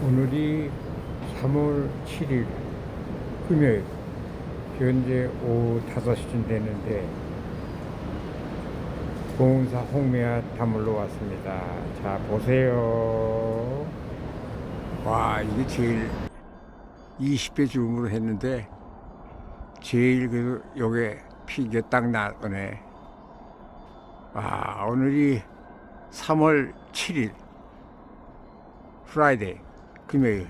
오늘이 3월 7일 금요일 현재 오후 5시쯤 됐는데 공사 홍미화 다물러 왔습니다. 자 보세요. 와 이게 제일 20배 줌으로 했는데 제일 그래도 요게 피게 딱 나오네. 와 오늘이 3월 7일 프라이데이 금요일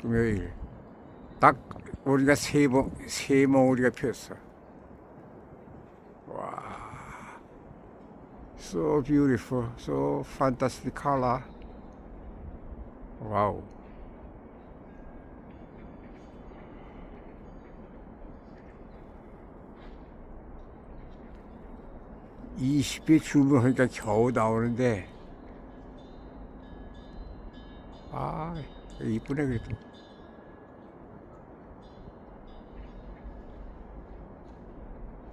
금요일 딱 우리가 세모 세몽우리가 피었어. 와, so beautiful, so fantastic color. 와우. Wow. 20개 주문하니까 겨우 나오는데 아 이쁘네 그래도.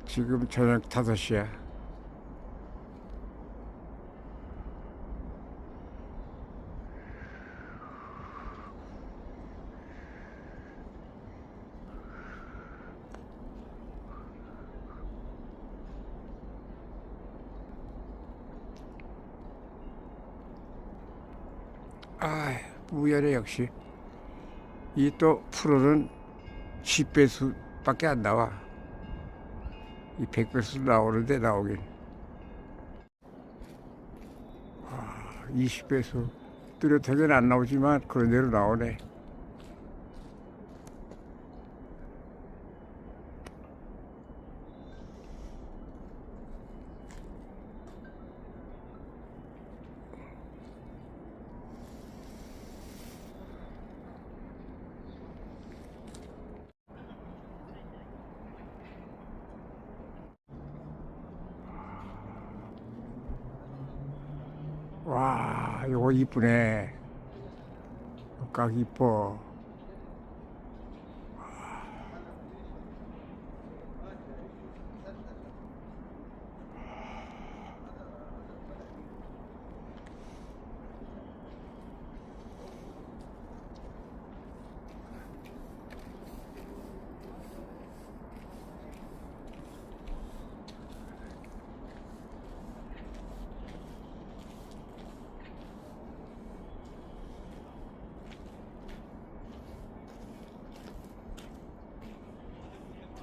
지금 저녁 5시야. 아 무열해 역시. 이 또 프로는 10배수밖에 안 나와. 이 100배수 나오는데 나오긴. 아 20배수. 뚜렷하게는 안 나오지만 그런 대로 나오네 와 이거 이쁘네 각 이뻐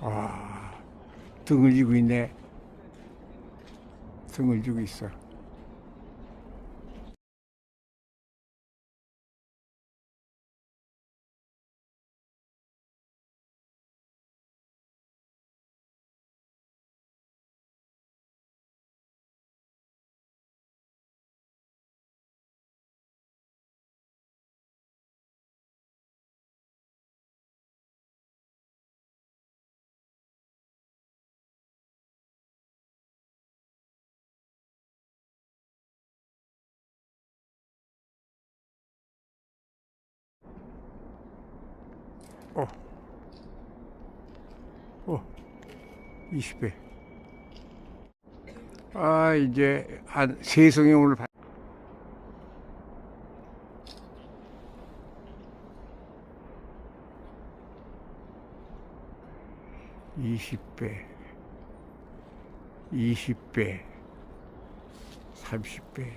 와 등을 지고 있네. 등을 지고 있어 어. 어. 20배. 아, 이제 한 세송이 오늘 봐. 이십 배, 이십 배, 삼십 배.